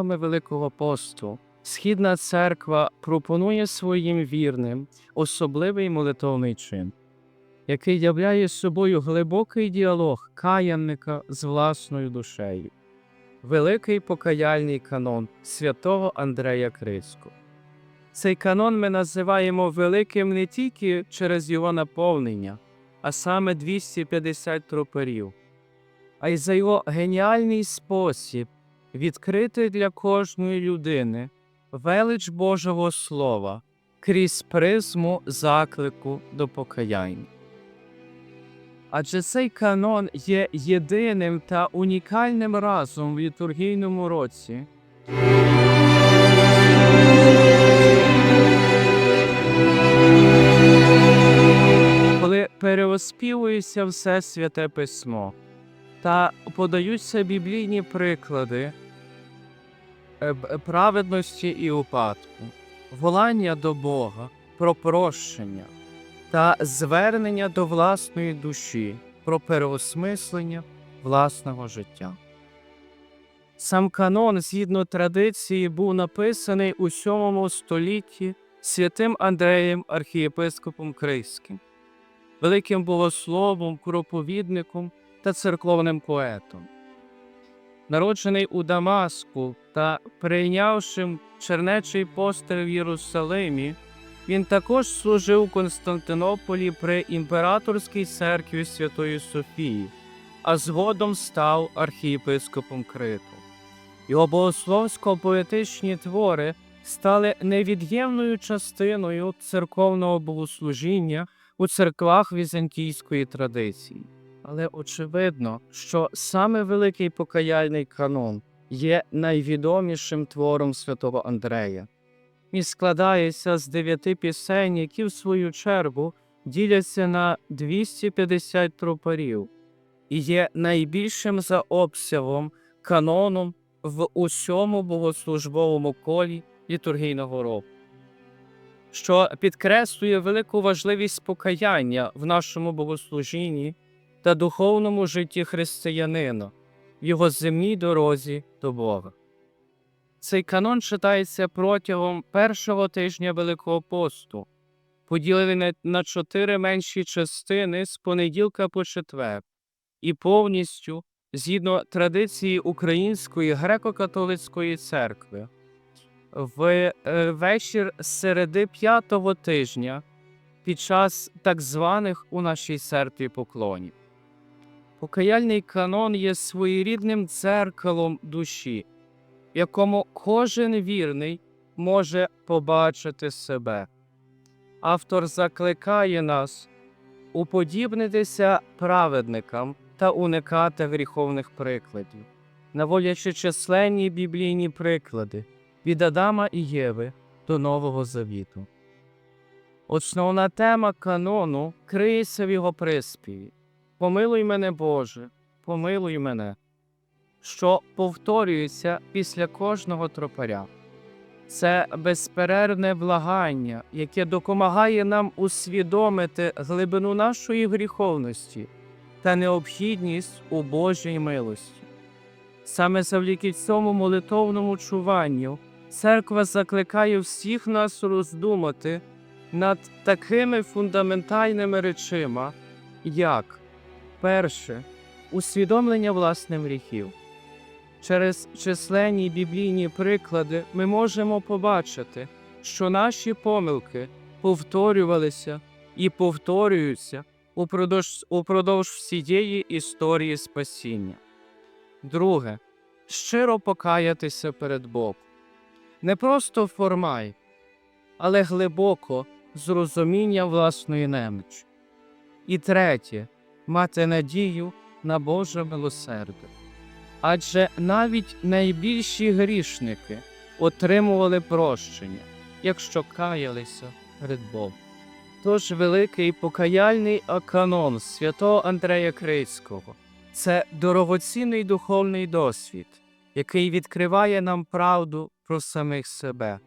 дорогами Великого посту Східна церква пропонує своїм вірним особливий молитовний чин, який являє собою глибокий діалог каянника з власною душею, великий покаяльний канон святого Андрея Крицького. Цей канон ми називаємо великим не тільки через його наповнення, а саме 250 тропарів, а й за його геніальний спосіб відкрити для кожної людини велич Божого Слова крізь призму заклику до покаяння. Адже цей канон є єдиним та унікальним разом в літургійному році. Коли переоспівується все святе письмо та подаються біблійні приклади е, праведності і упадку, волання до Бога, про прощення та звернення до власної душі, про переосмислення власного життя. Сам канон, згідно традиції, був написаний у VII столітті святим Андреєм архієпископом Крийським, великим богословом, проповідником та церковним поетом. Народжений у Дамаску та прийнявши чернечий постріл в Єрусалимі, він також служив у Константинополі при імператорській церкві Святої Софії, а згодом став архієпископом Криту. Його богословсько-поетичні твори стали невід'ємною частиною церковного богослужіння у церквах візантійської традиції. Але очевидно, що саме великий покаяльний канон є найвідомішим твором святого Андрея. Він складається з дев'яти пісень, які в свою чергу діляться на 250 тропарів і є найбільшим за обсягом каноном в усьому богослужбовому колі літургійного року, що підкреслює велику важливість покаяння в нашому богослужінні та духовному житті християнина в його земній дорозі до Бога. Цей канон читається протягом першого тижня Великого посту, поділений на- чотири менші частини з понеділка по четвер, і повністю згідно традиції Української греко-католицької церкви. В е, вечір середи п'ятого тижня під час так званих у нашій церкві поклонів. Покаяльний канон є своєрідним дзеркалом душі, в якому кожен вірний може побачити себе. Автор закликає нас уподібнитися праведникам та уникати гріховних прикладів, наводячи численні біблійні приклади від Адама і Єви до Нового Завіту. Основна тема канону криється в його приспіві. Помилуй мене, Боже, помилуй мене, що повторюється після кожного тропаря. Це безперервне благання, яке допомагає нам усвідомити глибину нашої гріховності та необхідність у Божій милості. Саме завдяки цьому молитовному чуванню церква закликає всіх нас роздумати над такими фундаментальними речима, як перше усвідомлення власних гріхів. Через численні біблійні приклади ми можемо побачити, що наші помилки повторювалися і повторюються упродовж, упродовж всієї історії спасіння. Друге, щиро покаятися перед Богом. Не просто формай, але глибоко з розуміння власної немочі. І третє мати надію на Боже милосердя. Адже навіть найбільші грішники отримували прощення, якщо каялися перед Богом. Тож великий покаяльний аканон святого Андрея Крицького це дорогоцінний духовний досвід, який відкриває нам правду про самих себе,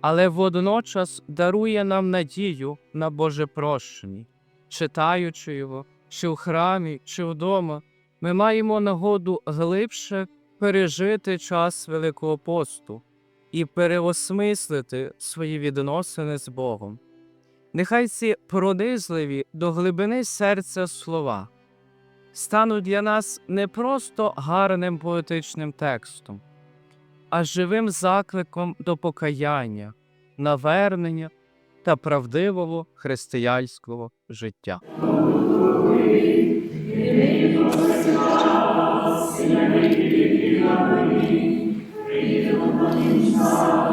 але водночас дарує нам надію на Боже прощення, читаючи його, чи в храмі, чи вдома, ми маємо нагоду глибше пережити час Великого посту і переосмислити свої відносини з Богом. Нехай ці пронизливі до глибини серця слова стануть для нас не просто гарним поетичним текстом, а живим закликом до покаяння, навернення та правдивого християнського життя. Не